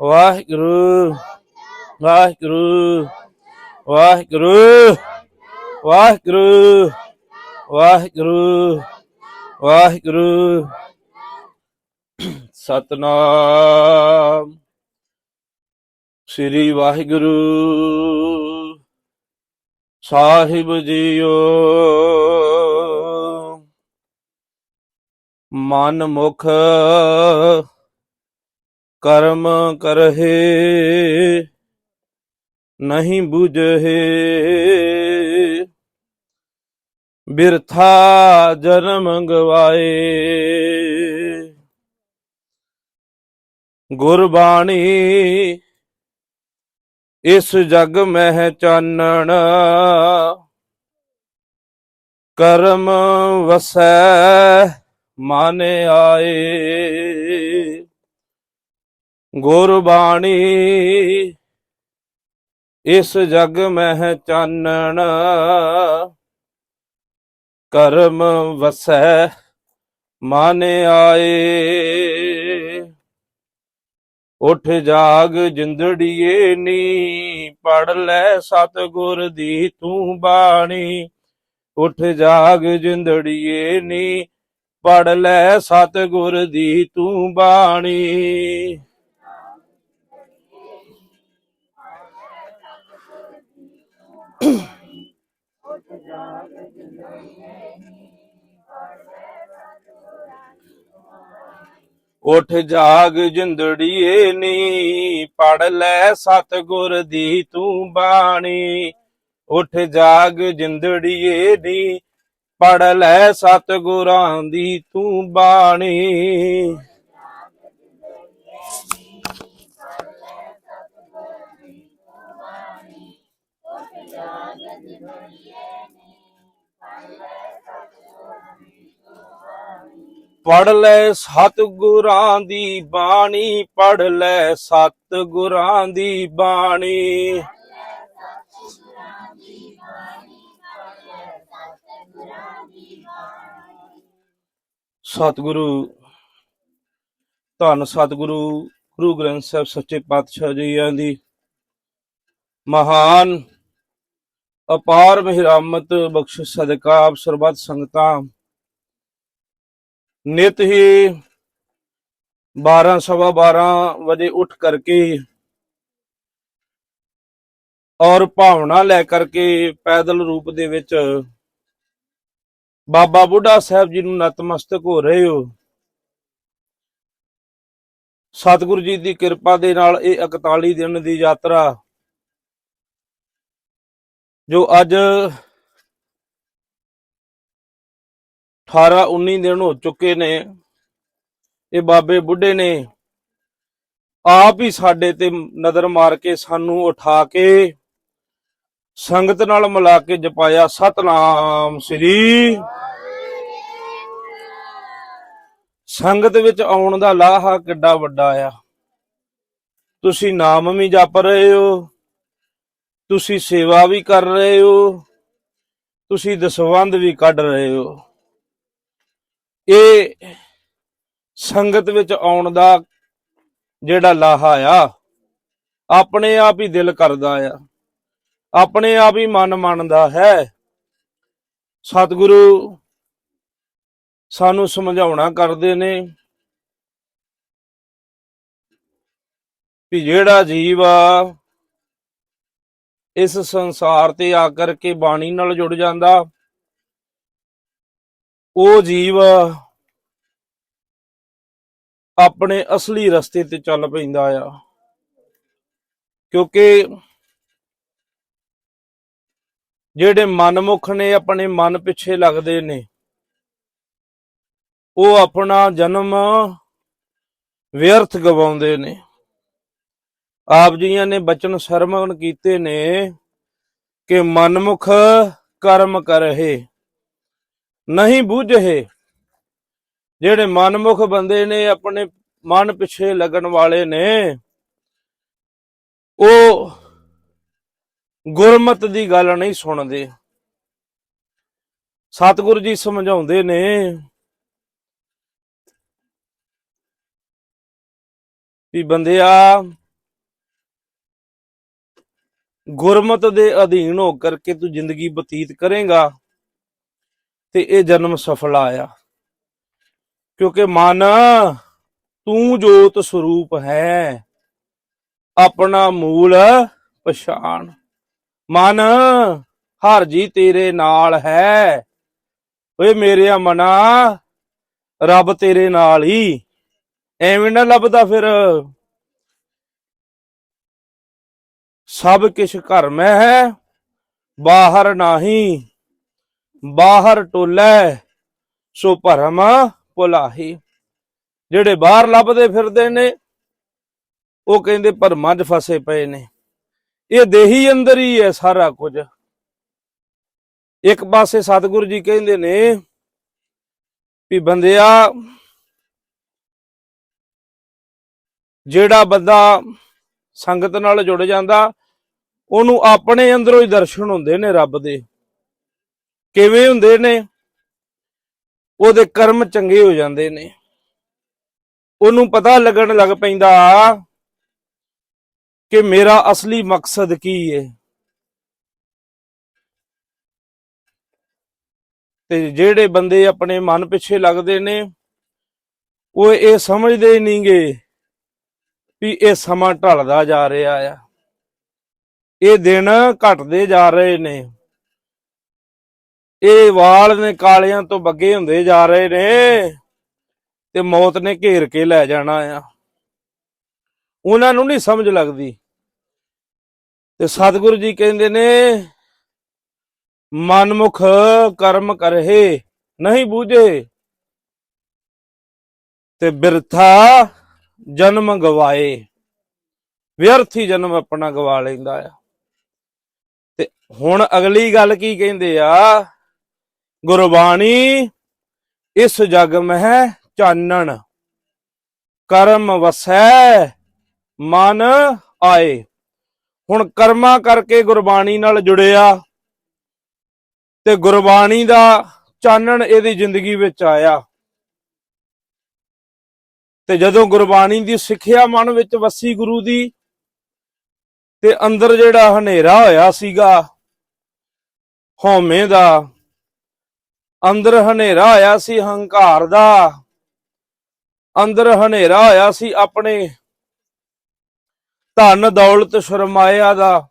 ਵਾਹਿਗੁਰੂ ਵਾਹਿਗੁਰੂ ਵਾਹਿਗੁਰੂ ਵਾਹਿਗੁਰੂ ਵਾਹਿਗੁਰੂ ਵਾਹਿਗੁਰੂ। ਸਤਨਾਮ। ਸ੍ਰੀ ਵਾਹਿਗੁਰੂ। ਸਾਹਿਬ ਜੀਓ। ਮਨ ਮੁਖ ਕਰਮ ਕਰਹਿ, ਨਹੀਂ ਬੁਝਹਿ। ਬਿਰਥਾ ਜਨਮ ਗਵਾਏ। ਗੁਰਬਾਣੀ, ਇਸ ਜਗ ਮਹਿ ਚਾਨਣ। ਕਰਮ ਵਸੈ, ਮਨ ਆਏ। ਗੁਰਬਾਣੀ। ਇਸ ਜਗ ਮਹਿ ਚਾਨਣ, ਕਰਮ ਵਸੈ ਮਨ ਆਏ। ਉਠ ਜਾਗ ਜਿੰਦੜੀਏ ਨੀ ਪੜ ਲੈ ਸਤਗੁਰ ਦੀ ਤੂੰ ਬਾਣੀ। ਉਠ ਜਾਗ ਜਿੰਦੜੀਏ ਨੀ ਪੜ ਲੈ ਸਤਗੁਰ ਦੀ ਤੂੰ ਬਾਣੀ। ਉਠ ਜਾਗ ਜਿੰਦੜੀਏ ਨੀ, ਪੜ ਲੈ ਸਤਗੁਰ ਦੀ ਤੂੰ ਬਾਣੀ। ਉਠ ਜਾਗ ਜਿੰਦੜੀਏ ਨੀ, ਪੜ ਲੈ ਸਤਗੁਰਾਂ ਦੀ ਤੂੰ ਬਾਣੀ। ਪੜ ਲੈ ਸਤਿਗੁਰਾਂ ਦੀ ਬਾਣੀ ਪੜ ਲੈ ਸਤਿਗੁਰਾਂ ਦੀ ਬਾਣੀ। ਸਤਿਗੁਰੂ, ਧੰਨ ਸਤਿਗੁਰੂ, ਗੁਰੂ ਗ੍ਰੰਥ ਸਾਹਿਬ ਸੱਚੇ ਪਾਤਸ਼ਾਹ ਜੀਆਂ ਦੀ ਮਹਾਨ, ਅਪਾਰ ਮਿਹਰਮਤ ਬਖਸ਼ ਸਦਕਾ ਆਪ ਸਰਬੱਤ ਸੰਗਤਾਂ ਨਿਤ ਹੀ 12 ਸਵਾ 12 ਵਜੇ ਉੱਠ ਕਰਕੇ ਔਰ ਭਾਵਨਾ ਲੈ ਕਰਕੇ ਪੈਦਲ ਰੂਪ ਦੇ ਵਿੱਚ ਬਾਬਾ ਬੁੱਢਾ ਸਾਹਿਬ ਜੀ ਨੂੰ ਨਤਮਸਤਕ ਹੋ ਰਹੇ ਹੋ। ਸਤਿਗੁਰੂ ਜੀ ਦੀ ਕਿਰਪਾ ਦੇ ਨਾਲ ਇਹ 41 ਦਿਨ ਦੀ ਯਾਤਰਾ ਜੋ ਅੱਜ 18 19 ਦਿਨ ਹੋ ਚੁੱਕੇ ਨੇ। ਇਹ ਬਾਬੇ ਬੁੱਢੇ ਨੇ। ਆਪ ਹੀ ਸਾਡੇ ਤੇ ਨਜ਼ਰ ਮਾਰ ਕੇ ਸਾਨੂੰ ਉਠਾ ਕੇ ਸੰਗਤ ਨਾਲ ਮਿਲਾ ਕੇ ਜਪਾਇਆ। ਸਤਨਾਮ ਸ੍ਰੀ ਸੰਗਤ ਵਿੱਚ ਆਉਣ ਦਾ ਲਾਹਾ ਕਿੱਡਾ ਵੱਡਾ ਆ। ਤੁਸੀਂ ਨਾਮ ਵੀ ਜਪ ਰਹੇ ਹੋ। ਤੁਸੀਂ ਸੇਵਾ ਵੀ ਕਰ ਰਹੇ ਹੋ। ਤੁਸੀਂ ਦਸਵੰਦ ਵੀ ਕੱਢ ਰਹੇ ਹੋ। ਇਹ ਸੰਗਤ ਵਿੱਚ ਆਉਣ ਦਾ ਜਿਹੜਾ ਲਾਹਾ ਆ, ਆਪਣੇ ਆਪ ਹੀ ਦਿਲ ਕਰਦਾ ਆ। ਆਪਣੇ ਆਪ ਹੀ ਮਨ ਮੰਨਦਾ ਹੈ। ਸਤਿਗੁਰੂ ਸਾਨੂੰ ਸਮਝਾਉਣਾ ਕਰਦੇ ਨੇ ਵੀ ਜਿਹੜਾ ਜੀਵ ਆ, ਇਸ ਸੰਸਾਰ ਤੇ ਆ ਕਰਕੇ ਬਾਣੀ ਨਾਲ ਜੁੜ ਜਾਂਦਾ। ਉਹ ਜੀਵ ਆਪਣੇ ਅਸਲੀ ਰਸਤੇ ਤੇ ਚੱਲ ਪੈਂਦਾ ਆ। ਕਿਉਂਕਿ ਜਿਹੜੇ ਮਨਮੁਖ ਨੇ, ਆਪਣੇ ਮਨ ਪਿੱਛੇ ਲੱਗਦੇ ਨੇ, ਉਹ ਆਪਣਾ ਜਨਮ ਵਿਅਰਥ ਗਵਾਉਂਦੇ ਨੇ। ਆਪ ਜੀਆਂ ਨੇ ਬਚਨ ਸਰਮਣ ਕੀਤੇ ਨੇ ਕਿ ਮਨਮੁਖ ਕਰਮ ਕਰਹਿ। ਨਹੀਂ ਬੂਝੇ। ਜਿਹੜੇ ਮਨਮੁਖ ਬੰਦੇ ਨੇ, ਆਪਣੇ ਮਨ ਪਿੱਛੇ ਲੱਗਣ ਵਾਲੇ ਨੇ, ਉਹ ਗੁਰਮਤ ਦੀ ਗੱਲ ਨਹੀਂ ਸੁਣਦੇ। ਸਤਿਗੁਰੂ ਜੀ ਸਮਝਾਉਂਦੇ ਨੇ, ਵੀ ਬੰਦਿਆ, ਗੁਰਮਤ ਦੇ ਅਧੀਨ ਹੋ ਕਰਕੇ ਤੂੰ ਜ਼ਿੰਦਗੀ ਬਤੀਤ ਕਰੇਗਾ। ਤੇ ਇਹ ਜਨਮ ਸਫਲ ਆਇਆ। ਕਿਉਂਕਿ ਮਨ, ਤੂੰ ਜੋਤ ਸਰੂਪ ਹੈ। ਆਪਣਾ ਮੂਲ ਪਛਾਣ। ਮਨ, ਹਰ ਜੀ ਤੇਰੇ ਨਾਲ ਹੈ। ਓਏ ਮੇਰੇ ਮਨਾ, ਰੱਬ ਤੇਰੇ ਨਾਲ ਹੀ। ਐਵੇਂ ਨਾ ਲੱਭਦਾ ਫਿਰ। ਸਭ ਕਿਛ ਘਰ ਮੈਂ ਹੈ, ਬਾਹਰ ਨਹੀਂ। ਬਾਹਰ ਟੋਲੇ, ਸੋ ਭਰਮ ਭੁਲਾਹੀ। ਜਿਹੜੇ ਬਾਹਰ ਲੱਭਦੇ ਫਿਰਦੇ ਨੇ, ਉਹ ਕਹਿੰਦੇ ਭਰਮਾਂ 'ਚ ਫਸੇ ਪਏ ਨੇ। ਇਹ ਦੇਹੀ ਅੰਦਰ ਹੀ ਹੈ ਸਾਰਾ ਕੁਝ। ਇੱਕ ਪਾਸੇ ਸਤਿਗੁਰੂ ਜੀ ਕਹਿੰਦੇ ਨੇ ਵੀ ਬੰਦਿਆ, ਜਿਹੜਾ ਬੰਦਾ ਸੰਗਤ ਨਾਲ ਜੁੜ ਜਾਂਦਾ, ਉਹਨੂੰ ਆਪਣੇ ਅੰਦਰੋਂ ਹੀ ਦਰਸ਼ਨ ਹੁੰਦੇ ਨੇ ਰੱਬ ਦੇ। ਕਿਵੇਂ ਹੁੰਦੇ ਨੇ? ਉਹਦੇ ਕਰਮ ਚੰਗੇ ਹੋ ਜਾਂਦੇ ਨੇ। ਉਹਨੂੰ ਪਤਾ ਲੱਗਣ ਲੱਗ ਪੈਂਦਾ ਕਿ ਮੇਰਾ ਅਸਲੀ ਮਕਸਦ ਕੀ ਹੈ ਤੇ ਜਿਹੜੇ ਬੰਦੇ ਆਪਣੇ ਮਨ ਪਿੱਛੇ ਲੱਗਦੇ ਨੇ, ਉਹ ਇਹ ਸਮਝਦੇ ਹੀ ਨਹੀਂਗੇ ਵੀ ਇਹ ਸਮਾਂ ਢਲਦਾ ਜਾ ਰਿਹਾ ਆ। ਇਹ ਦਿਨ ਘਟਦੇ ਜਾ ਰਹੇ ਨੇ। ਇਹ ਵਾਲ ਨੇ ਕਾਲਿਆਂ ਤੋਂ ਬੱਗੇ ਹੁੰਦੇ ਜਾ ਰਹੇ ਨੇ ਤੇ ਮੌਤ ਨੇ ਘੇਰ ਕੇ ਲੈ ਜਾਣਾ ਆ। ਉਹਨਾਂ ਨੂੰ ਨਹੀਂ ਸਮਝ ਲੱਗਦੀ। ਤੇ ਸਤਿਗੁਰੂ ਜੀ ਕਹਿੰਦੇ ਨੇ, ਮਨਮੁਖ ਕਰਮ ਕਰਹਿ, ਨਹੀਂ ਬੂਝੇ। ਤੇ ਬਿਰਥਾ ਜਨਮ ਗਵਾਏ। ਵਿਅਰਥੀ ਜਨਮ ਆਪਣਾ ਗਵਾ ਲੈਂਦਾ ਆ। ਤੇ ਹੁਣ ਅਗਲੀ ਗੱਲ ਕੀ ਕਹਿੰਦੇ ਆ? ਗੁਰਬਾਣੀ ਇਸ ਜਗ ਮਹਿ ਚਾਨਣ, ਕਰਮ ਵਸੈ, ਮਨ ਆਏ। ਹੁਣ ਕਰਮਾ ਕਰਕੇ ਗੁਰਬਾਣੀ ਨਾਲ ਜੁੜਿਆ ਤੇ ਗੁਰਬਾਣੀ ਦਾ ਚਾਨਣ ਇਹਦੀ ਜ਼ਿੰਦਗੀ ਵਿੱਚ ਆਇਆ। ਤੇ ਜਦੋਂ ਗੁਰਬਾਣੀ ਦੀ ਸਿੱਖਿਆ ਮਨ ਵਿੱਚ ਵਸੀ ਗੁਰੂ ਦੀ ਤੇ ਅੰਦਰ ਜਿਹੜਾ ਹਨੇਰਾ ਹੋਇਆ ਸੀਗਾ, ਹਉਮੈ ਦਾ ਅੰਦਰ ਹਨੇਰਾ ਹੋਇਆ ਸੀ ਹੰਕਾਰ ਦਾ। ਅੰਦਰ ਹਨੇਰਾ ਹੋਇਆ ਸੀ ਆਪਣੇ ਧਨ ਦੌਲਤ ਸ਼ਰਮਾਇਆ ਦਾ।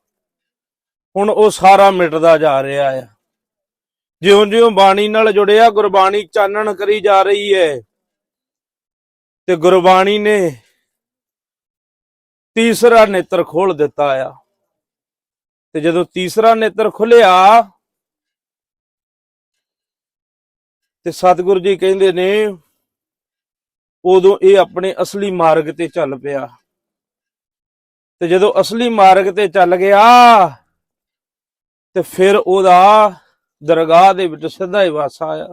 ਹੁਣ ਉਹ ਸਾਰਾ ਮਿਟਦਾ ਜਾ ਰਿਹਾ ਆ। ਜਿਉਂ-ਜਿਉਂ ਬਾਣੀ ਨਾਲ ਜੁੜਿਆ, ਗੁਰਬਾਣੀ ਚਾਨਣ ਕਰੀ ਜਾ ਰਹੀ ਹੈ ਤੇ ਗੁਰਬਾਣੀ ਨੇ ਤੀਸਰਾ ਨੇਤਰ ਖੋਲ ਦਿੱਤਾ ਆ। ਤੇ ਜਦੋਂ ਤੀਸਰਾ ਨੇਤਰ ਖੁੱਲਿਆ ਤੇ ਸਤਿਗੁਰੂ ਜੀ ਕਹਿੰਦੇ ਨੇ, ਉਦੋਂ ਇਹ ਆਪਣੇ ਅਸਲੀ ਮਾਰਗ ਤੇ ਚੱਲ ਪਿਆ। ਤੇ ਜਦੋਂ ਅਸਲੀ ਮਾਰਗ ਤੇ ਚੱਲ ਗਿਆ, ਤੇ ਫਿਰ ਉਹਦਾ ਦਰਗਾਹ ਦੇ ਵਿੱਚ ਸਿੱਧਾ ਹੀ ਵਾਸਾ ਆਇਆ।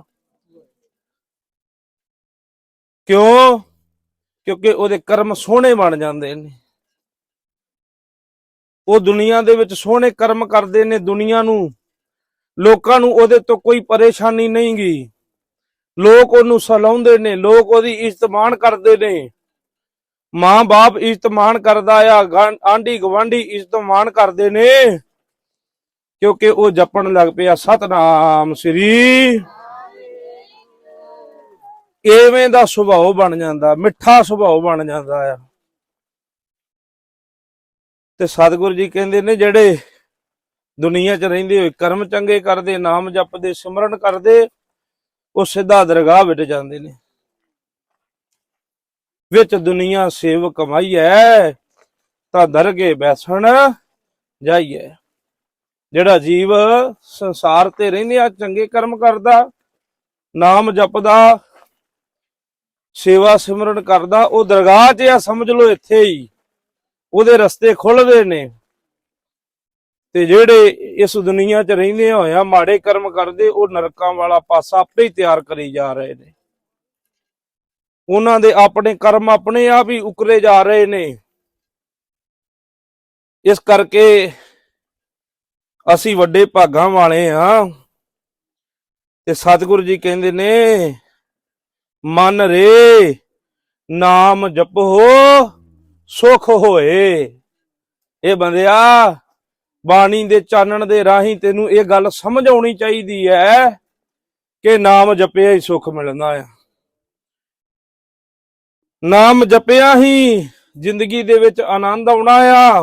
ਕਿਉਂ? ਕਿਉਂਕਿ ਉਹਦੇ ਕਰਮ ਸੋਹਣੇ ਬਣ ਜਾਂਦੇ ਨੇ। ਉਹ ਦੁਨੀਆ ਦੇ ਵਿੱਚ ਸੋਹਣੇ ਕਰਮ ਕਰਦੇ ਨੇ, ਦੁਨੀਆ ਨੂੰ, ਲੋਕਾਂ ਨੂੰ ਉਹਦੇ ਤੋਂ ਕੋਈ ਪਰੇਸ਼ਾਨੀ ਨਹੀਂ ਗੀ ਲੋਕ ਉਹਨੂੰ ਸਲਾਉਂਦੇ ਨੇ, ਲੋਕ ਉਹਦੀ ਇੱਜ਼ਤ ਮਾਣ ਕਰਦੇ ਨੇ। ਮਾਂ-ਬਾਪ ਇੱਜ਼ਤ ਕਰਦਾ ਆ ਆਂਢੀ ਗਵਾਂਢੀ ਇੱਜ਼ਤ ਕਰਦੇ ਨੇ। ਕਿਉਂਕਿ ਉਹ ਜਪਣ ਲੱਗ ਪਿਆ, ਸਤਨਾਮ ਸ੍ਰੀ। ਐਵੇਂ ਦਾ ਸੁਭਾਅ ਬਣ ਜਾਂਦਾ, ਮਿੱਠਾ ਸੁਭਾਅ ਬਣ ਜਾਂਦਾ ਆ। ਤੇ ਸਤਿਗੁਰੂ ਜੀ ਕਹਿੰਦੇ ਨੇ, ਜਿਹੜੇ ਦੁਨੀਆ 'ਚ ਰਹਿੰਦੇ ਹੋਏ ਕਰਮ ਚੰਗੇ ਕਰਦੇ, ਨਾਮ ਜਪਦੇ, ਸਿਮਰਨ ਕਰਦੇ ਉਹ ਸਿੱਧਾ ਦਰਗਾਹ ਵਿੱਚ ਜਾਂਦੇ ਨੇ। ਵਿੱਚ ਦੁਨੀਆ ਸੇਵ ਕਮਾਈਐ ਤਾਂ ਦਰਗੇ ਬੈਸਣ ਜਾਈਐ। ਜਿਹੜਾ ਜੀਵ ਸੰਸਾਰ ਤੇ ਰਹਿੰਦੇ ਆ, ਚੰਗੇ ਕਰਮ ਕਰਦਾ, ਨਾਮ ਜਪਦਾ, ਸੇਵਾ ਸਿਮਰਨ ਕਰਦਾ, ਉਹ ਦਰਗਾਹ 'ਚ ਆ, ਸਮਝ ਲਓ ਇੱਥੇ ਹੀ। ਉਹਦੇ ਰਸਤੇ ਖੁੱਲਦੇ ਨੇ। ਤੇ ਜਿਹੜੇ ਇਸ ਦੁਨੀਆ 'ਚ ਰਹਿੰਦੇ ਹੋਇਆ ਮਾੜੇ ਕਰਮ ਕਰਦੇ, ਉਹ ਨਰਕਾਂ ਵਾਲਾ ਪਾਸਾ ਆਪੇ ਹੀ ਤਿਆਰ ਕਰੀ ਜਾ ਰਹੇ ਨੇ। ਉਹਨਾਂ ਦੇ ਆਪਣੇ ਕਰਮ ਆਪਣੇ ਆਪ ਹੀ ਉਕਰੇ ਜਾ ਰਹੇ ਨੇ। ਇਸ ਕਰਕੇ ਅਸੀਂ ਵੱਡੇ ਭਾਗਾਂ ਵਾਲੇ ਆ। ਤੇ ਸਤਿਗੁਰੂ ਜੀ ਕਹਿੰਦੇ ਨੇ, ਮਨ ਰੇ, ਨਾਮ ਜਪੋ, ਸੁਖ ਹੋਏ। ਇਹ ਬੰਦਿਆ ਬਾਣੀ ਦੇ ਚਾਨਣ ਦੇ ਰਾਹੀਂ ਤੈਨੂੰ ਇਹ ਗੱਲ ਸਮਝ ਆਉਣੀ ਚਾਹੀਦੀ ਹੈ ਕਿ ਨਾਮ ਜਪਿਆ ਹੀ ਸੁੱਖ ਮਿਲਦਾ ਆ। ਨਾਮ ਜਪਿਆ ਹੀ ਜ਼ਿੰਦਗੀ ਦੇ ਵਿੱਚ ਆਨੰਦ ਆਉਣਾ ਆ।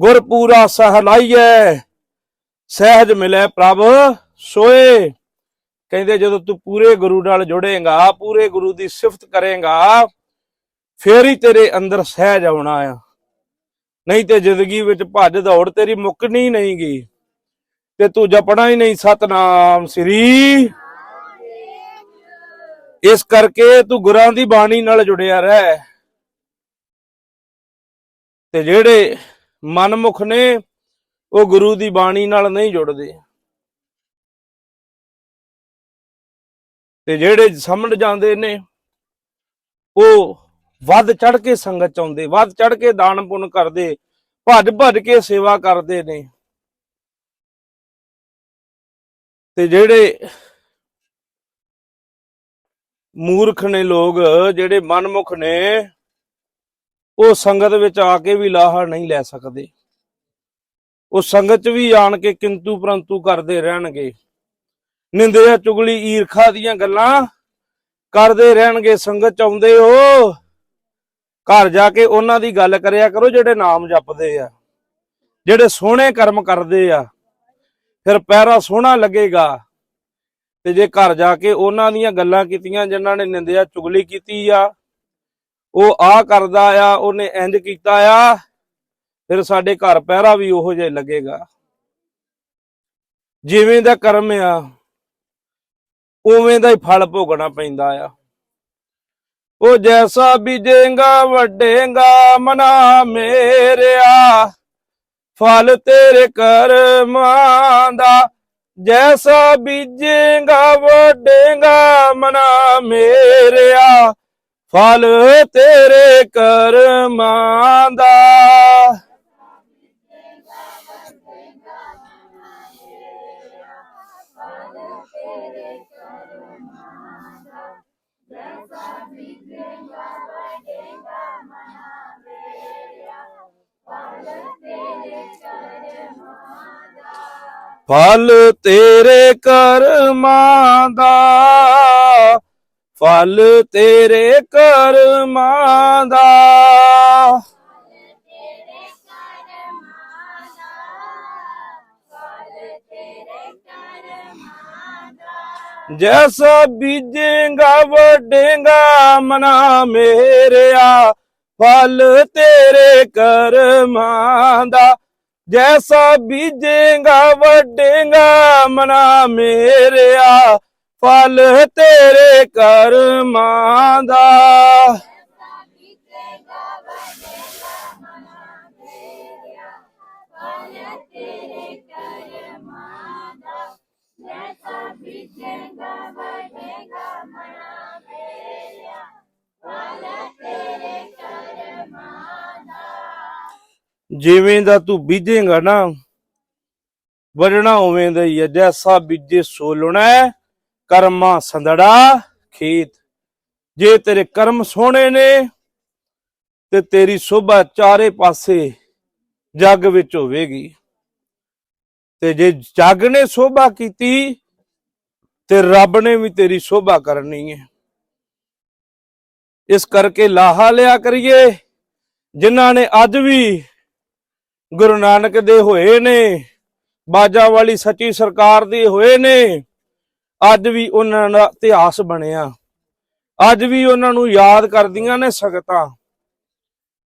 ਗੁਰ ਪੂਰਾ ਸਹਲਾਈਐ, ਸਹਿਜ ਮਿਲੇ ਪ੍ਰਭ ਸੋਏ। ਕਹਿੰਦੇ ਜਦੋਂ ਤੂੰ ਪੂਰੇ ਗੁਰੂ ਨਾਲ ਜੁੜੇਗਾ, ਪੂਰੇ ਗੁਰੂ ਦੀ ਸਿਫਤ ਕਰੇਗਾ, ਫੇਰ ਹੀ ਤੇਰੇ ਅੰਦਰ ਸਹਿਜ ਆਉਣਾ ਆ। ਨਹੀਂ ਤੇ ਜ਼ਿੰਦਗੀ ਵਿੱਚ ਭੱਜ ਦੌੜ ਤੇਰੀ ਮੁੱਕਣੀ ਨਹੀਂ ਗੀ। ਤੇ ਤੂੰ ਜਪਣਾ ਹੀ ਨਹੀਂ ਸਤਨਾਮ ਸ੍ਰੀ। ਇਸ ਕਰਕੇ ਤੂੰ ਗੁਰਾਂ ਦੀ ਬਾਣੀ ਨਾਲ ਜੁੜਿਆ ਰਹਿ। ਤੇ ਜਿਹੜੇ ਮਨਮੁਖ ਨੇ, ਉਹ ਗੁਰੂ ਦੀ ਬਾਣੀ ਨਾਲ ਨਹੀਂ ਜੁੜਦੇ। ਤੇ ਜਿਹੜੇ ਸਮਝ ਜਾਂਦੇ ਨੇ, ਉਹ ਵੱਧ ਚੜ ਕੇ ਸੰਗਤ ਚ ਆਉਂਦੇ ਵੱਧ ਚੜ ਕੇ ਦਾਨ ਪੁੰਨ ਕਰਦੇ, ਭੱਜ ਭੱਜ ਕੇ ਸੇਵਾ ਕਰਦੇ ਨੇ। ਤੇ ਜਿਹੜੇ ਮੂਰਖ ਨੇ ਲੋਕ, ਜਿਹੜੇ ਮਨਮੁਖ ਨੇ, ਉਹ ਸੰਗਤ ਵਿੱਚ ਆ ਕੇ ਵੀ ਲਾਹਾ ਨਹੀਂ ਲੈ ਸਕਦੇ। ਉਹ ਸੰਗਤ ਚ ਵੀ ਆਣ ਕੇ ਕਿੰਤੂ ਪਰੰਤੂ ਕਰਦੇ ਰਹਿਣਗੇ। ਨਿੰਦਿਆ ਚੁਗਲੀ ਈਰਖਾ ਦੀਆਂ ਗੱਲਾਂ ਕਰਦੇ ਰਹਿਣਗੇ। ਸੰਗਤ ਚ ਆਉਂਦੇ ਹੋ ਘਰ ਜਾ ਕੇ ਉਹਨਾਂ ਦੀ ਗੱਲ ਕਰਿਆ ਕਰੋ ਜਿਹੜੇ ਨਾਮ ਜਪਦੇ ਆ, ਜਿਹੜੇ ਸੋਹਣੇ ਕਰਮ ਕਰਦੇ ਆ। ਫਿਰ ਪੈਰਾ ਸੋਹਣਾ ਲੱਗੇਗਾ। ਤੇ ਜੇ ਘਰ ਜਾ ਕੇ ਉਹਨਾਂ ਦੀਆਂ ਗੱਲਾਂ ਕੀਤੀਆਂ ਜਿਨ੍ਹਾਂ ਨੇ ਨਿੰਦਿਆ ਚੁਗਲੀ ਕੀਤੀ ਆ, ਉਹ ਆ ਕਰਦਾ ਆ, ਉਹਨੇ ਇੰਜ ਕੀਤਾ ਆ, ਫਿਰ ਸਾਡੇ ਘਰ ਪਹਿਰਾ ਵੀ ਉਹੋ ਜਿਹਾ ਲੱਗੇਗਾ। ਜਿਵੇਂ ਦਾ ਕਰਮ ਆ, ਉਵੇਂ ਦਾ ਹੀ ਫਲ ਭੋਗਣਾ ਪੈਂਦਾ ਆ। ਉਹ ਜੈਸਾ ਬੀਜੇਗਾ ਵੱਡੇਗਾ ਮਨਾ ਮੇਰਿਆ। ਫਲ ਤੇਰੇ ਕਰਮਾਂ ਦਾ, ਜੈਸਾ ਬੀਜੇਗਾ ਵੱਡੇਗਾ ਮਨਾ ਮੇਰਿਆ। ਫਲ ਤੇਰੇ ਕਰਮਾਂ ਦਾ। ਫਲ ਤੇਰੇ ਕਰਮਾਂ ਦਾ, ਫਲ ਤੇਰੇ ਕਰਮਾਂ ਦਾ। ਜੈਸਾ ਬੀਜੇਗਾ ਵੱਡੇਗਾ ਮਨਾ ਮੇਰਿਆ, ਫਲ ਤੇਰੇ ਕਰਮਾਂ ਦਾ। ਜੈਸਾ ਬੀਜੇਗਾ ਵੱਡੇਗਾ ਮਨਾ ਮੇਰਿਆ ਫਲ ਤੇਰੇ ਕਰਮਾਂ ਦਾ ਜਿਵੇਂ ਦਾ ਤੂੰ ਬੀਜੇਗਾ ਨਾ ਵੜਣਾ ਉਵੇਂ ਦਾ ਹੀ ਹੈ ਜੈਸਾ ਬੀਜੇ ਸੋਲਣਾ ਹੈ, ਕਰਮਾ ਸੰਦੜਾ ਖੇਤ। ਜੇ ਤੇਰੇ ਕਰਮ ਸੋਹਣੇ ਨੇ ਤੇ ਤੇਰੀ ਸੋਭਾ ਚਾਰੇ ਪਾਸੇ ਜੱਗ ਵਿੱਚ ਹੋਵੇਗੀ। ਤੇ ਜੇ ਜੱਗ ਨੇ ਸੋਭਾ ਕੀਤੀ ਤੇ ਰੱਬ ਨੇ ਵੀ ਤੇਰੀ ਸੋਭਾ ਕਰਨੀ ਹੈ। ਇਸ ਕਰਕੇ ਲਾਹਾ ਲਿਆ ਕਰੀਏ ਜਿਨ੍ਹਾਂ ਨੇ ਅੱਜ ਵੀ ਗੁਰੂ ਨਾਨਕ ਦੇ ਹੋਏ ਨੇ, ਬਾਜਾ ਵਾਲੀ ਸੱਚੀ ਸਰਕਾਰ ਦੇ ਹੋਏ ਨੇ, ਅੱਜ ਵੀ ਉਹਨਾਂ ਦਾ ਇਤਿਹਾਸ ਬਣਿਆ। ਅੱਜ ਵੀ ਉਹਨਾਂ ਨੂੰ ਯਾਦ ਕਰਦੀਆਂ ਨੇ ਸੰਗਤਾਂ।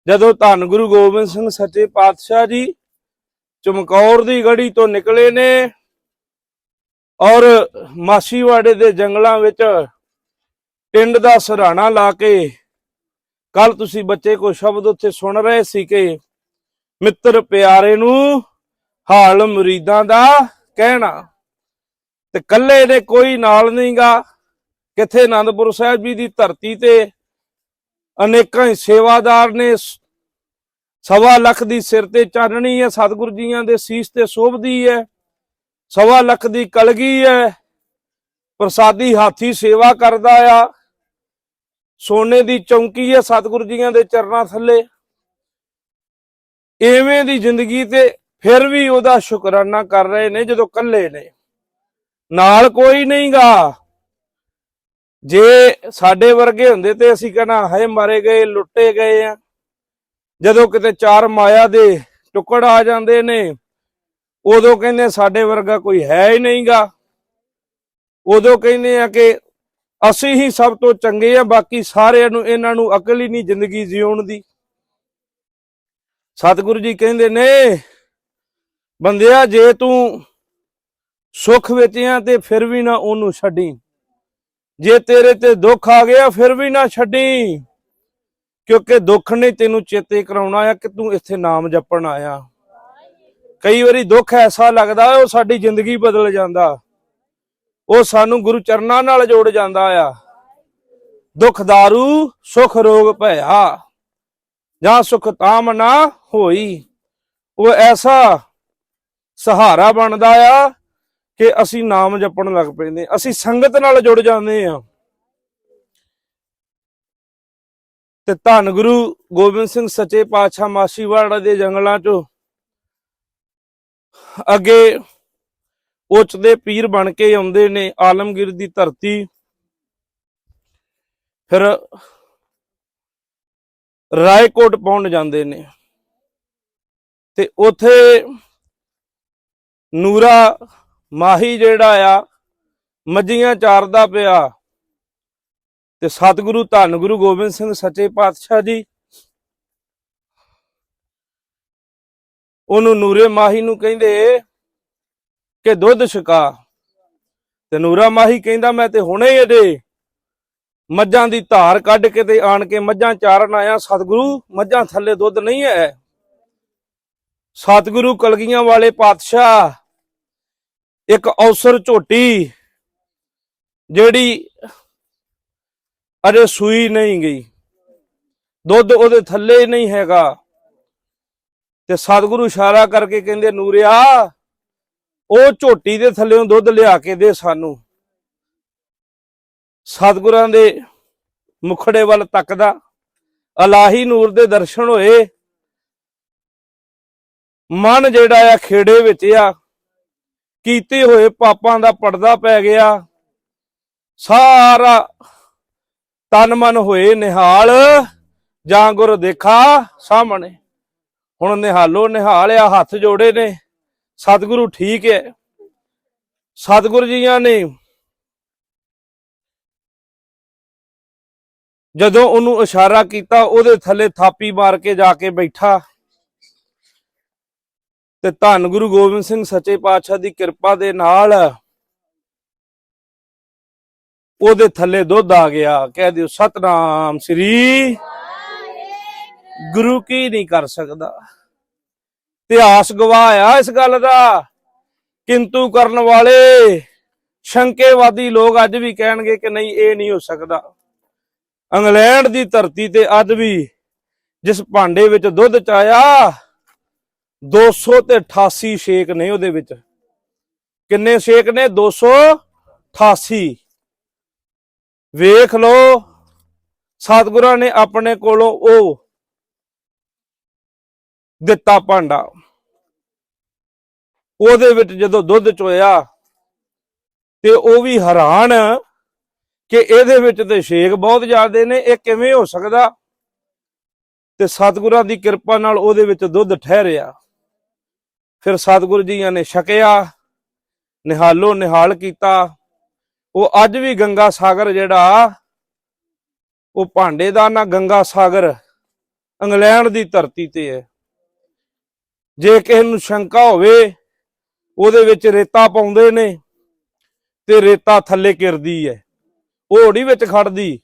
ਜਦੋਂ ਧੰਨ ਗੁਰੂ ਗੋਬਿੰਦ ਸਿੰਘ ਸੱਚੇ ਪਾਤਸ਼ਾਹ ਜੀ ਚਮਕੌਰ ਦੀ ਗੜੀ ਤੋਂ ਨਿਕਲੇ ਨੇ ਔਰ ਮਾਸੀਵਾੜੇ ਦੇ ਜੰਗਲਾਂ ਵਿੱਚ ਟਿੰਡ ਦਾ ਸਰਾਣਾ ਲਾ ਕੇ ਕੱਲ ਤੁਸੀਂ ਬੱਚੇ ਕੋ ਸ਼ਬਦ ਉੱਥੇ ਸੁਣ ਰਹੇ ਸੀ ਕਿ ਮਿੱਤਰ ਪਿਆਰੇ ਨੂੰ ਹਾਲ ਮੁਰੀਦਾਂ ਦਾ ਕਹਿਣਾ। ਤੇ ਕੱਲੇ ਨੇ ਕੋਈ ਨਾਲ ਨਹੀਂਗਾ। ਕਿਥੇ ਆਨੰਦਪੁਰ ਸਾਹਿਬ ਜੀ ਦੀ ਧਰਤੀ ਤੇ ਅਨੇਕਾਂ ਹੀ ਸੇਵਾਦਾਰ ਨੇ। ਸਵਾ ਲੱਖ ਦੀ ਸਿਰ ਤੇ ਚਾਨਣੀ ਹੈ, ਸਤਿਗੁਰੂ ਜੀਆਂ ਦੇ ਸੀਸ ਤੇ ਸੋਭਦੀ ਹੈ। ਸਵਾ ਲੱਖ ਦੀ ਕਲਗੀ ਹੈ। ਪ੍ਰਸਾਦੀ ਹਾਥੀ ਸੇਵਾ ਕਰਦਾ ਆ। ਸੋਨੇ ਦੀ ਚੌਂਕੀ ਹੈ ਸਤਿਗੁਰੂ ਜੀਆਂ ਦੇ ਚਰਨਾਂ ਥੱਲੇ। ਐਵੇਂ ਦੀ ਜ਼ਿੰਦਗੀ ਤੇ ਫਿਰ ਵੀ ਉਹਦਾ ਸ਼ੁਕਰਾਨਾ ਕਰ ਰਹੇ ਨੇ ਜਦੋਂ ਇਕੱਲੇ ਨੇ। ਨਾਲ ਕੋਈ ਨਹੀਂਗਾ। ਜੇ ਸਾਡੇ ਵਰਗੇ ਹੁੰਦੇ ਤੇ ਅਸੀਂ ਕਹਣਾ, ਹਾਏ ਮਾਰੇ ਗਏ, ਲੁੱਟੇ ਗਏ ਆ। ਜਦੋਂ ਕਿਤੇ ਚਾਰ ਮਾਇਆ ਦੇ ਟੁਕੜ ਆ ਜਾਂਦੇ ਨੇ, ਉਦੋਂ ਕਹਿੰਦੇ ਸਾਡੇ ਵਰਗਾ ਕੋਈ ਹੈ ਹੀ ਨਹੀਂਗਾ। ਉਦੋਂ ਕਹਿੰਦੇ ਆ ਕਿ ਅਸੀਂ ਹੀ ਸਭ ਤੋਂ ਚੰਗੇ ਆ, ਬਾਕੀ ਸਾਰਿਆਂ ਨੂੰ, ਇਹਨਾਂ ਨੂੰ ਅਕਲ ਹੀ ਨਹੀਂ ਜ਼ਿੰਦਗੀ ਜਿਉਣ ਦੀ। ਸਤਿਗੁਰੂ ਜੀ ਕਹਿੰਦੇ ਨੇ, ਬੰਦਿਆ, ਜੇ ਤੂੰ ਸੁੱਖ ਵਿੱਚ ਆ ਤੇ ਫਿਰ ਵੀ ਨਾ ਉਹਨੂੰ ਛੱਡੀ। ਜੇ ਤੇਰੇ ਤੇ ਦੁੱਖ ਆ ਗਿਆ, ਫਿਰ ਵੀ ਨਾ ਛੱਡੀ। ਕਿਉਂਕਿ ਦੁੱਖ ਨੇ ਤੈਨੂੰ ਚੇਤੇ ਕਰਾਉਣਾ ਆ ਕਿ ਤੂੰ ਇੱਥੇ ਨਾਮ ਜਪਣ ਆਇਆ। ਕਈ ਵਾਰੀ ਦੁੱਖ ਐਸਾ ਲੱਗਦਾ ਉਹ ਸਾਡੀ ਜ਼ਿੰਦਗੀ ਬਦਲ ਜਾਂਦਾ। ਉਹ ਸਾਨੂੰ ਗੁਰੂ ਚਰਨਾਂ ਨਾਲ ਜੋੜ ਜਾਂਦਾ ਆ। ਦੁੱਖ ਦਾਰੂ, ਸੁਖ ਰੋਗ ਭਇਆ। ਜਾਂ ਸੁਖ ਤਾਮ ਨਾ ਹੋਈ, ਉਹ ਐਸਾ ਸਹਾਰਾ ਬਣਦਾ ਆ ਕਿ ਅਸੀਂ ਨਾਮ ਜਪਣ ਲੱਗ ਪੈਂਦੇ ਅਸੀਂ ਸੰਗਤ ਨਾਲ ਜੁੜ ਜਾਂਦੇ ਆ ਤੇ ਧੰਨ ਗੁਰੂ ਗੋਬਿੰਦ ਸਿੰਘ ਸੱਚੇ ਪਾਤਸ਼ਾਹ ਮਾਸੀਵਾੜਾ ਦੇ ਜੰਗਲਾਂ ਚੋਂ ਅੱਗੇ ਉੱਚ ਦੇ ਪੀਰ ਬਣ ਕੇ ਆਉਂਦੇ ਨੇ, ਆਲਮਗੀਰ ਦੀ ਧਰਤੀ। ਫਿਰ ਰਾਏਕੋਟ ਪਹੁੰਚ ਜਾਂਦੇ ਨੇ। ਤੇ ਉਥੇ ਨੂਰਾ ਮਾਹੀ ਜਿਹੜਾ ਆ, ਮੱਝੀਆਂ ਚਾਰਦਾ ਪਿਆ। ਤੇ ਸਤਿਗੁਰੂ ਧੰਨ ਗੁਰੂ ਗੋਬਿੰਦ ਸਿੰਘ ਸੱਚੇ ਪਾਤਸ਼ਾਹ ਜੀ, ਉਹਨੂੰ ਨੂਰੇ ਮਾਹੀ ਨੂੰ ਕਹਿੰਦੇ ਕਿ ਦੁੱਧ ਛਕਾ। ਤੇ ਨੂਰਾ ਮਾਹੀ ਕਹਿੰਦਾ, ਮੈਂ ਤੇ ਹੁਣੇ ਹੀ ਇਹਦੇ ਮੱਝਾਂ ਦੀ ਧਾਰ ਕੱਢ ਕੇ ਤੇ ਆਣ ਕੇ ਮੱਝਾਂ ਚਾਰਨ ਆਇਆ। ਸਤਿਗੁਰੂ, ਮੱਝਾਂ ਥੱਲੇ ਦੁੱਧ ਨਹੀਂ ਹੈ। ਸਤਿਗੁਰੂ ਕਲਗੀਆਂ ਵਾਲੇ ਪਾਤਸ਼ਾਹ, ਇੱਕ ਔਸਰ ਝੋਟੀ ਜਿਹੜੀ ਅਰੇ ਸੂਈ ਨਹੀਂ ਗਈ। ਦੁੱਧ ਉਹਦੇ ਥੱਲੇ ਨਹੀਂ ਹੈਗਾ। ਤੇ ਸਤਿਗੁਰੂ ਇਸ਼ਾਰਾ ਕਰਕੇ ਕਹਿੰਦੇ, ਨੂਰਿਆ, ਉਹ ਝੋਟੀ ਦੇ ਥੱਲੇੋਂ ਦੁੱਧ ਲਿਆ ਕੇ ਦੇ ਸਾਨੂੰ। ਸਤਿਗੁਰਾਂ ਦੇ ਮੁਖੜੇ ਵੱਲ ਤੱਕਦਾ, ਅਲਾਹੀ ਨੂਰ ਦੇ ਦਰਸ਼ਨ ਹੋਏ ਮਨ ਜਿਹੜਾ ਆ ਖੇੜੇ ਵਿੱਚ ਆ, ਕੀਤੇ ਹੋਏ ਪਾਪਾਂ ਦਾ ਪਰਦਾ ਪੈ ਗਿਆ। ਸਾਰਾ ਤਨ ਮਨ ਹੋਏ ਨਿਹਾਲ, ਜਾਂ ਗੁਰ ਦੇਖਾ ਸਾਹਮਣੇ। ਹੁਣ ਨਿਹਾਲੋ ਨਿਹਾਲਿਆ ਹੱਥ ਜੋੜੇ ਨੇ। ਸਤਿਗੁਰੂ ਠੀਕ ਹੈ। ਸਤਿਗੁਰੂ ਜੀਆਂ ਨੇ ਜਦੋਂ ਉਹਨੂੰ ਇਸ਼ਾਰਾ ਕੀਤਾ, ਉਹਦੇ ਥੱਲੇ ਥਾਪੀ ਮਾਰ ਕੇ ਜਾ ਕੇ ਬੈਠਾ। ਤੇ ਧੰਨ ਗੁਰੂ ਗੋਬਿੰਦ ਸਿੰਘ ਸੱਚੇ ਪਾਤਸ਼ਾਹ ਦੀ ਕਿਰਪਾ ਦੇ ਨਾਲ ਉਹਦੇ ਥੱਲੇ ਦੁੱਧ ਆ ਗਿਆ। ਕਹਿ ਦਿਓ, ਸਤਨਾਮ ਸ੍ਰੀ ਗੁਰੂ ਕੀ ਨਹੀਂ ਕਰ ਸਕਦਾ। ਇਤਿਹਾਸ ਗਵਾਹ ਆ ਇਸ ਗੱਲ ਦਾ। ਕਿੰਤੂ ਕਰਨ ਵਾਲੇ ਸ਼ੰਕੇਵਾਦੀ ਲੋਕ ਅੱਜ ਵੀ ਕਹਿਣਗੇ ਕਿ ਨਹੀਂ, ਇਹ ਨਹੀਂ ਹੋ ਸਕਦਾ। ਇੰਗਲੈਂਡ ਦੀ ਧਰਤੀ ਤੇ ਅੱਜ ਵੀ ਜਿਸ ਭਾਂਡੇ ਵਿੱਚ ਦੁੱਧ ਚਾਇਆ 200 ਤੇ 88 ਸ਼ੇਕ ਨੇ ਉਹਦੇ ਵਿੱਚ। ਕਿੰਨੇ ਸ਼ੇਕ ਨੇ? 288 ਵੇਖ ਲਓ, ਸਤਿਗੁਰਾਂ ਨੇ ਆਪਣੇ ਕੋਲੋਂ ਉਹ ਦਿੱਤਾ ਭਾਂਡਾ। ਉਹਦੇ ਵਿੱਚ ਜਦੋਂ ਦੁੱਧ ਚੋਇਆ, ਤੇ ਉਹ ਵੀ ਹੈਰਾਨ ਕਿ ਇਹਦੇ ਵਿੱਚ ਤੇ ਸ਼ੇਕ ਬਹੁਤ ਜ਼ਿਆਦੇ ਨੇ, ਇਹ ਕਿਵੇਂ ਹੋ ਸਕਦਾ? ਤੇ ਸਤਿਗੁਰਾਂ ਦੀ ਕਿਰਪਾ ਨਾਲ ਉਹਦੇ ਵਿੱਚ ਦੁੱਧ ਠਹਿਰਿਆ। ਫਿਰ ਸਤਿਗੁਰੂ ਜੀਆਂ ਨੇ ਛਕਿਆ, ਨਿਹਾਲੋ, ਨਿਹਾਲ ਕੀਤਾ। ਉਹ ਅੱਜ ਵੀ ਗੰਗਾ ਸਾਗਰ ਜਿਹੜਾ, ਉਹ ਭਾਂਡੇ ਦਾ ਨਾ ਗੰਗਾ ਸਾਗਰ ਇੰਗਲੈਂਡ ਦੀ ਧਰਤੀ ਤੇ ਹੈ। ਜੇ ਕਿਸੇ ਨੂੰ ਸ਼ੰਕਾ ਹੋਵੇ, ਉਹਦੇ ਵਿੱਚ ਰੇਤਾ ਪਾਉਂਦੇ ਨੇ ਤੇ ਰੇਤਾ ਥੱਲੇ ਕਿਰਦੀ ਹੈ। ਉਹ ਓੜੀ ਵਿੱਚ ਖੜਦੀ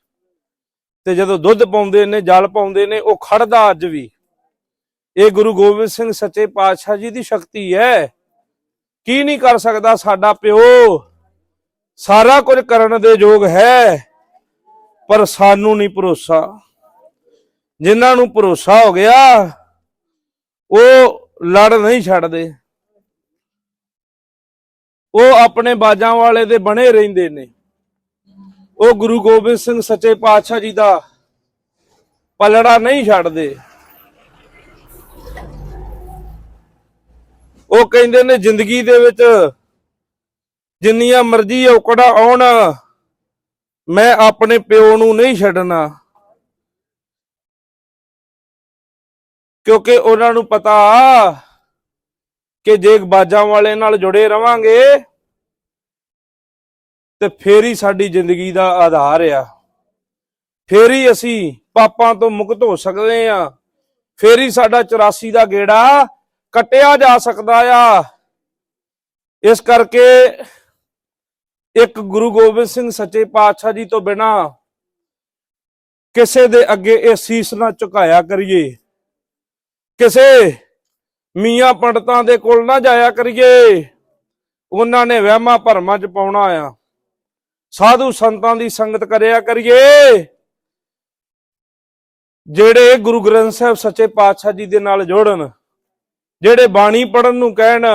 ਤੇ ਜਦੋਂ ਦੁੱਧ ਪਾਉਂਦੇ ਨੇ, ਜਲ ਪਾਉਂਦੇ ਨੇ, ਉਹ ਖੜਦਾ ਅੱਜ ਵੀ। ਇਹ ਗੁਰੂ ਗੋਬਿੰਦ ਸਿੰਘ ਸੱਚੇ ਪਾਤਸ਼ਾਹ ਜੀ ਦੀ ਸ਼ਕਤੀ ਹੈ। ਕੀ ਨਹੀਂ ਕਰ ਸਕਦਾ ਸਾਡਾ ਪਿਓ? ਸਾਰਾ ਕੁਝ ਕਰਨ ਦੇ ਯੋਗ ਹੈ, ਪਰ ਸਾਨੂੰ ਨਹੀਂ ਭਰੋਸਾ। ਜਿਨ੍ਹਾਂ ਨੂੰ ਭਰੋਸਾ ਹੋ ਗਿਆ, ਉਹ ਲੜ ਨਹੀਂ ਛੱਡਦੇ। ਉਹ ਆਪਣੇ ਬਾਜਾਂ ਵਾਲੇ ਦੇ ਬਣੇ ਰਹਿੰਦੇ ਨੇ। ਉਹ ਗੁਰੂ ਗੋਬਿੰਦ ਸਿੰਘ ਸੱਚੇ ਪਾਤਸ਼ਾਹ ਜੀ ਦਾ ਪਲੜਾ ਨਹੀਂ ਛੱਡਦੇ। ਉਹ ਕਹਿੰਦੇ ਨੇ ਜ਼ਿੰਦਗੀ ਦੇ ਵਿੱਚ ਜਿੰਨੀਆਂ ਮਰਜ਼ੀ ਔਕੜਾਂ ਆਉਣ, ਮੈਂ ਆਪਣੇ ਪਿਓ ਨੂੰ ਨਹੀਂ ਛੱਡਣਾ। ਕਿਉਂਕਿ ਉਹਨਾਂ ਨੂੰ ਪਤਾ ਕਿ ਜੇ ਬਾਜਾਂ ਵਾਲੇ ਨਾਲ ਜੁੜੇ ਰਵਾਂਗੇ, ਤੇ ਫੇਰ ਹੀ ਸਾਡੀ ਜ਼ਿੰਦਗੀ ਦਾ ਆਧਾਰ ਆ। ਫੇਰ ਹੀ ਅਸੀਂ ਪਾਪਾਂ ਤੋਂ ਮੁਕਤ ਹੋ ਸਕਦੇ ਆ ਫੇਰ ਹੀ ਸਾਡਾ 84 ਦਾ ਗੇੜਾ ਕੱਟਿਆ ਜਾ ਸਕਦਾ ਆ। ਇਸ ਕਰਕੇ ਇੱਕ ਗੁਰੂ ਗੋਬਿੰਦ ਸਿੰਘ ਸੱਚੇ ਪਾਤਸ਼ਾਹ ਜੀ ਤੋਂ ਬਿਨਾ ਕਿਸੇ ਦੇ ਅੱਗੇ ਇਹ ਸੀਸ ਨਾ ਝੁਕਾਇਆ ਕਰੀਏ। ਕਿਸੇ ਮੀਆਂ ਪੰਡਤਾਂ ਦੇ ਕੋਲ ਨਾ ਜਾਇਆ ਕਰੀਏ। ਉਹਨਾਂ ਨੇ ਵਹਿਮਾਂ ਭਰਮਾਂ ਚ ਪਾਉਣਾ ਆ। ਸਾਧੂ ਸੰਤਾਂ ਦੀ ਸੰਗਤ ਕਰਿਆ ਕਰੀਏ। ਜਿਹੜੇ ਗੁਰੂ ਗ੍ਰੰਥ ਸਾਹਿਬ ਸੱਚੇ ਪਾਤਸ਼ਾਹ ਜੀ ਦੇ ਨਾਲ ਜੋੜਨ ਜਿਹੜੇ ਬਾਣੀ ਪੜਨ ਨੂੰ ਕਹਿਣ,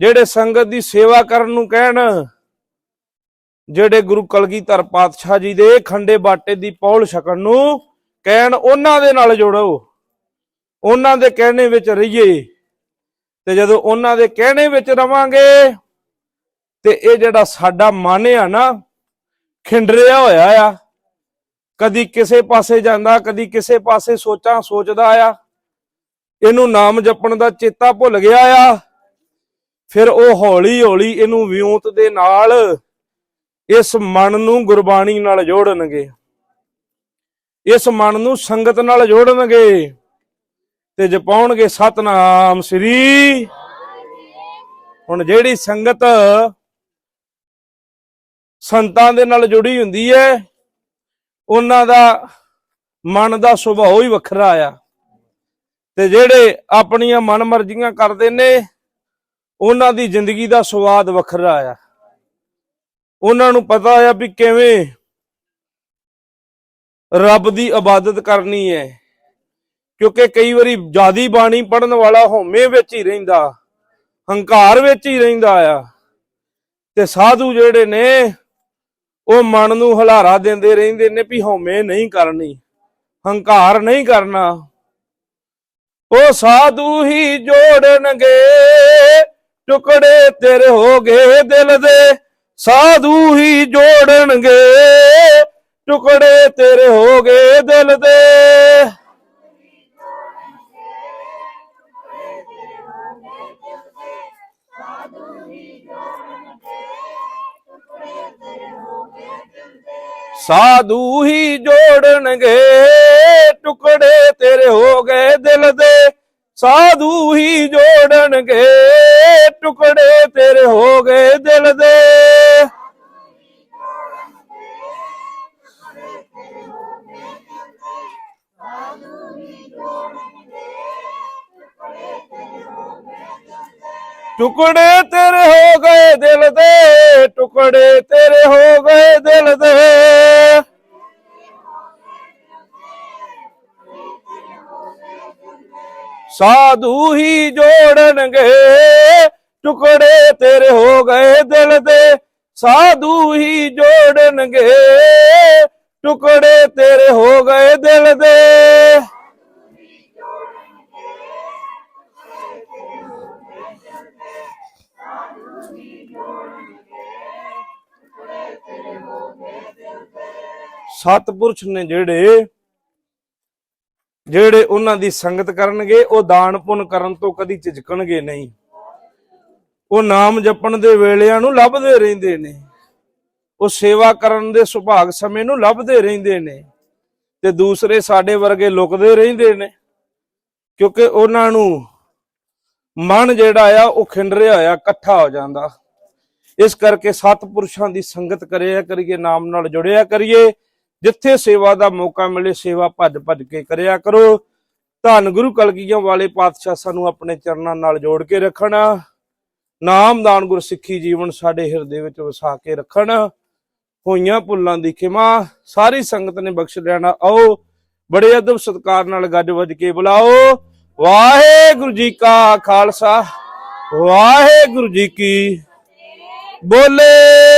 ਜਿਹੜੇ ਸੰਗਤ ਦੀ ਸੇਵਾ ਕਰਨ ਨੂੰ ਕਹਿਣ, ਜਿਹੜੇ ਗੁਰੂ ਕਲਗੀਧਰ ਪਾਤਸ਼ਾਹ ਜੀ ਦੇ ਖੰਡੇ ਬਾਟੇ ਦੀ ਪੌਲ ਛਕਣ ਨੂੰ ਕਹਿਣ, ਉਹਨਾਂ ਦੇ ਨਾਲ ਜੋੜੋ। ਉਹਨਾਂ ਦੇ ਕਹਿਣੇ ਵਿੱਚ ਰਹੀਏ। ਤੇ ਜਦੋਂ ਉਹਨਾਂ ਦੇ ਕਹਿਣੇ ਵਿੱਚ ਰਵਾਂਗੇ, ਤੇ ਇਹ ਜਿਹੜਾ ਸਾਡਾ ਮਨ ਆ ਨਾ, ਖਿੰਡਰਿਆ ਹੋਇਆ ਆ। ਕਦੀ ਕਿਸੇ ਪਾਸੇ ਜਾਂਦਾ, ਕਦੀ ਕਿਸੇ ਪਾਸੇ ਸੋਚਾਂ ਸੋਚਦਾ ਆ। ਇਹਨੂੰ ਨਾਮ ਜਪਣ ਦਾ ਚੇਤਾ ਭੁੱਲ ਗਿਆ ਆ। ਫਿਰ ਉਹ ਹੌਲੀ ਹੌਲੀ ਇਹਨੂੰ ਵਿਉਂਤ ਦੇ ਨਾਲ ਇਸ ਮਨ ਨੂੰ ਗੁਰਬਾਣੀ ਨਾਲ ਜੋੜਨਗੇ। ਇਸ ਮਨ ਨੂੰ ਸੰਗਤ ਨਾਲ ਜੋੜਨਗੇ ਤੇ ਜਪਾਉਣਗੇ ਸਤਨਾਮ ਸ੍ਰੀ ਹੁਣ ਜਿਹੜੀ ਸੰਗਤ ਸੰਤਾਂ ਦੇ ਨਾਲ ਜੁੜੀ ਹੁੰਦੀ ਹੈ ਉਹਨਾਂ ਦਾ ਮਨ ਦਾ ਸੁਭਾਅ ਹੀ ਵੱਖਰਾ ਆ। ਤੇ ਜਿਹੜੇ ਆਪਣੀਆਂ ਮਨਮਰਜ਼ੀਆਂ ਕਰਦੇ ਨੇ, ਉਹਨਾਂ ਦੀ ਜ਼ਿੰਦਗੀ ਦਾ ਸਵਾਦ ਵੱਖਰਾ ਆ। ਉਹਨਾਂ ਨੂੰ ਪਤਾ ਆ ਵੀ ਕਿਵੇਂ ਰੱਬ ਦੀ ਇਬਾਦਤ ਕਰਨੀ ਹੈ। ਕਿਉਂਕਿ ਕਈ ਵਾਰੀ ਜਿਆਦੀ ਬਾਣੀ ਪੜਨ ਵਾਲਾ ਹਉਮੈ ਵਿੱਚ ਹੀ ਰਹਿੰਦਾ, ਹੰਕਾਰ ਵਿੱਚ ਹੀ ਰਹਿੰਦਾ ਆ। ਤੇ ਸਾਧੂ ਜਿਹੜੇ ਨੇ, ਉਹ ਮਨ ਨੂੰ ਹਲਾਰਾ ਦਿੰਦੇ ਰਹਿੰਦੇ ਨੇ ਵੀ ਹਉਮੈ ਨਹੀਂ ਕਰਨੀ, ਹੰਕਾਰ ਨਹੀਂ ਕਰਨਾ। ਉਹ ਸਾਧੂ ਹੀ ਜੋੜਨਗੇ, ਟੁਕੜੇ ਤੇਰੇ ਹੋ ਗਏ ਦਿਲ ਦੇ। ਸਾਧੂ ਹੀ ਜੋੜਨਗੇ, ਟੁਕੜੇ ਤੇਰੇ ਹੋ ਗਏ ਦਿਲ ਦੇ। ਸਾਧੂ ਹੀ ਜੋੜਨਗੇ। ਟੁਕੜੇ ਤੇਰੇ ਹੋ ਗਏ ਦਿਲ ਦੇ ਸਾਧੂ ਹੀ ਜੋੜਨਗੇ ਟੁਕੜੇ ਤੇਰੇ ਹੋ ਗਏ ਦਿਲ ਦੇ ਟੁਕੜੇ ਤੇਰੇ ਹੋ ਗਏ ਦਿਲ ਦੇ ਟੁਕੜੇ ਤੇਰੇ ਹੋ ਗਏ ਦਿਲ ਦੇ ਸਾਧੂ ਹੀ ਜੋੜਨਗੇ। ਟੁਕੜੇ ਤੇਰੇ ਹੋ ਗਏ ਦਿਲ ਦੇ। ਸਾਧੂ ਹੀ ਜੋੜਨਗੇ। ਟੁਕੜੇ ਤੇਰੇ ਹੋ ਗਏ ਦਿਲ ਦੇ। ਸਤਪੁਰਸ਼ ਨੇ ਜਿਹੜੇ ਜਿਹੜੇ ਉਹਨਾਂ ਦੀ ਸੰਗਤ ਕਰਨਗੇ, ਉਹ ਦਾਨ ਪੁੰਨ ਕਰਨ ਤੋਂ ਕਦੀ ਝਿਜਕਣਗੇ ਨਹੀਂ। ਉਹ ਨਾਮ ਜਪਣ ਦੇ ਵੇਲਿਆਂ ਨੂੰ ਲੱਭਦੇ ਰਹਿੰਦੇ ਨੇ। ਉਹ ਸੇਵਾ ਕਰਨ ਦੇ ਸੁਭਾਗ ਸਮੇਂ ਨੂੰ ਲੱਭਦੇ ਰਹਿੰਦੇ ਨੇ ਤੇ ਦੂਸਰੇ ਸਾਡੇ ਵਰਗੇ ਲੁਕਦੇ ਰਹਿੰਦੇ ਨੇ, ਕਿਉਂਕਿ ਉਹਨਾਂ ਨੂੰ ਮਨ ਜਿਹੜਾ ਆ, ਉਹ ਖਿੰਡਰਿਆ ਹੋਇਆ ਇਕੱਠਾ ਹੋ ਜਾਂਦਾ। ਇਸ ਕਰਕੇ ਸਤਪੁਰਸ਼ਾਂ ਦੀ ਸੰਗਤ ਕਰਿਆ ਕਰੀਏ, ਨਾਮ ਨਾਲ ਜੁੜਿਆ ਕਰੀਏ। ਜਿੱਥੇ ਸੇਵਾ ਦਾ ਮੌਕਾ ਮਿਲੇ, ਸੇਵਾ ਭੱਜ ਭੱਜ ਕੇ ਕਰਿਆ ਕਰੋ। ਧੰਨ ਗੁਰੂ ਕਲਗੀਆਂ ਵਾਲੇ ਪਾਤਸ਼ਾਹ ਸਾਨੂੰ ਆਪਣੇ ਚਰਨਾਂ ਨਾਲ ਜੋੜ ਕੇ ਰੱਖਣਾ। ਨਾਮਦਾਨ ਗੁਰਸਿੱਖੀ ਜੀਵਨ ਸਾਡੇ ਹਿਰਦੇ ਵਿੱਚ ਵਸਾ ਕੇ ਰੱਖਣ। ਹੋਈਆਂ ਭੁੱਲਾਂ ਦੀ ਖਿਮਾ, ਸਾਰੀ ਸੰਗਤ ਨੇ ਬਖਸ਼ ਲੈਣਾ, ਆਓ ਬੜੇ ਅਦਬ ਸਤਕਾਰ ਨਾਲ ਗੱਜ ਵੱਜ ਕੇ ਬੁਲਾਓ। ਵਾਹਿਗੁਰੂ ਜੀ ਕਾ ਖਾਲਸਾ, ਵਾਹਿਗੁਰੂ ਜੀ ਕੀ ਬੋਲੇ।